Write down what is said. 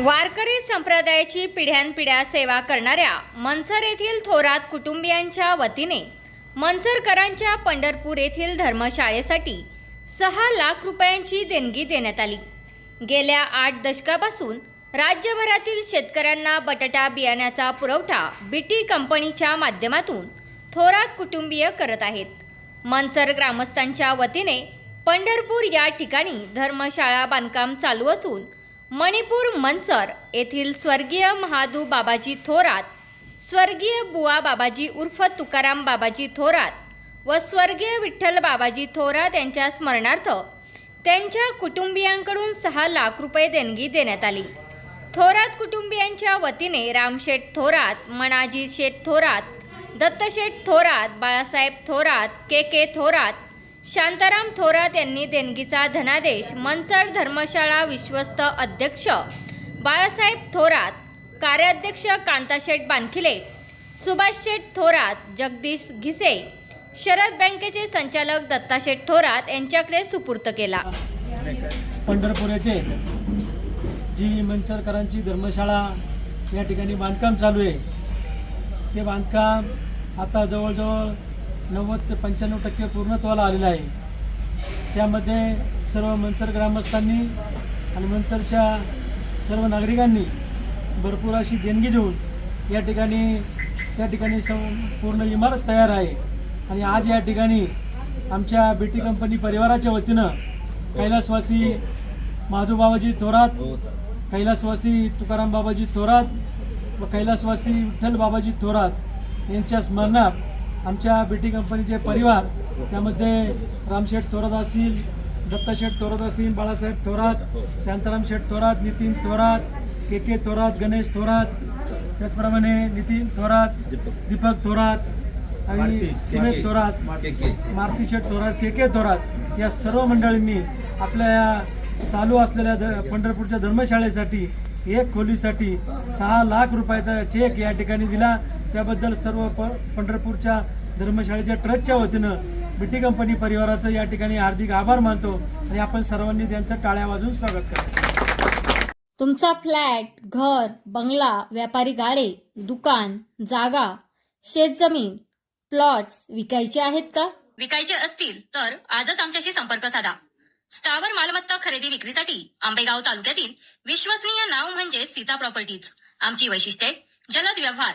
वारकरी संप्रदायाची पिढ्यानपिढ्या सेवा करणाऱ्या मनसर येथील थोरात कुटुंबियांच्या वतीने मनसरकरांच्या पंढरपूर येथील धर्मशाळेसाठी सहा लाख रुपयांची देणगी देण्यात आली. गेल्या आठ दशकापासून राज्यभरातील शेतकऱ्यांना बटाटा बियाण्याचा पुरवठा बीटी कंपनीच्या माध्यमातून थोरात कुटुंबीय करत आहेत. मनसर ग्रामस्थांच्या वतीने पंढरपूर या ठिकाणी धर्मशाळा बांधकाम चालू असून मणिपूर मंचर येथील स्वर्गीय महादू बाबाजी थोरात स्वर्गीय बुवा बाबाजी उर्फ तुकाराम बाबाजी थोरात व स्वर्गीय विठ्ठल बाबाजी थोरात यांच्या स्मरणार्थ त्यांच्या कुटुंबियांकडून सहा लाख रुपये देणगी देण्यात आली. थोरात कुटुंबियांच्या वतीने रामशेठ थोरात मनाजी शेठ थोरात दत्तशेठ थोरात बाळासाहेब थोरात के के थोरात शांताराम थोरात यांनी देणगीचा धनादेश मंचर धर्मशाळा विश्वस्त अध्यक्ष बाळासाहेब थोरात कार्याध्यक्ष कांताशेठ बानखिले सुभाष शेठ थोरात जगदीश घिसे शरद बँकेचे संचालक दत्ताशेठ थोरात यांच्याकडे सुपूर्त केला. पंढरपूर येथे जी मंचरकरांची धर्मशाळा या ठिकाणी बांधकाम चालू आहे. ते बांधकाम आता जवळजवळ नव्वद ते पंच्याण्णव टक्के पूर्णत्वाला आलेलं आहे. त्यामध्ये सर्व मंचर ग्रामस्थांनी आणि मंचरच्या सर्व नागरिकांनी भरपूर अशी देणगी देऊन या ठिकाणी त्या ठिकाणी सं पूर्ण इमारत तयार आहे. आणि आज या ठिकाणी आमच्या बेटी कंपनी परिवाराच्या वतीनं कैलासवासी महादूबाबाजी थोरात कैलासवासी तुकाराम बाबाजी थोरात व कैलासवासी विठ्ठल बाबाजी थोरात यांच्या स्मरणात आमच्या बेटी कंपनीचे परिवार त्यामध्ये रामशेठ थोरात असतील दत्ताशेठ थोरात असतील बाळासाहेब थोरात शांताराम शेठ थोरात नितीन थोरात के के थोरात गणेश थोरात त्याचप्रमाणे नितीन थोरात दीपक थोरात आणि सुमेध थोरात मारुती शेठ थोरात के के थोरात या सर्व मंडळींनी आपल्या या चालू असलेल्या ध पंढरपूरच्या धर्मशाळेसाठी एक खोलीसाठी सहा लाख रुपयाचा चेक या ठिकाणी दिला. त्याबद्दल सर्व प पंढरपूरच्या धर्मशाळेच्या ट्रस्टच्या वतीनं बीटी कंपनी परिवाराचं या ठिकाणी हार्दिक आभार मानतो आणि आपण सर्वांनी त्यांचं टाळ्या वाजून स्वागत करतो. तुमचा फ्लॅट घर बंगला व्यापारी गाडे दुकान जागा शेतजमीन प्लॉट्स विकायचे आहेत का? विकायचे असतील तर आजच आमच्याशी संपर्क साधा. स्थावर मालमत्ता खरेदी विक्रीसाठी आंबेगाव तालुक्यातील विश्वसनीय नाव म्हणजे सीता प्रॉपर्टीज. आमची वैशिष्ट्ये जलद व्यवहार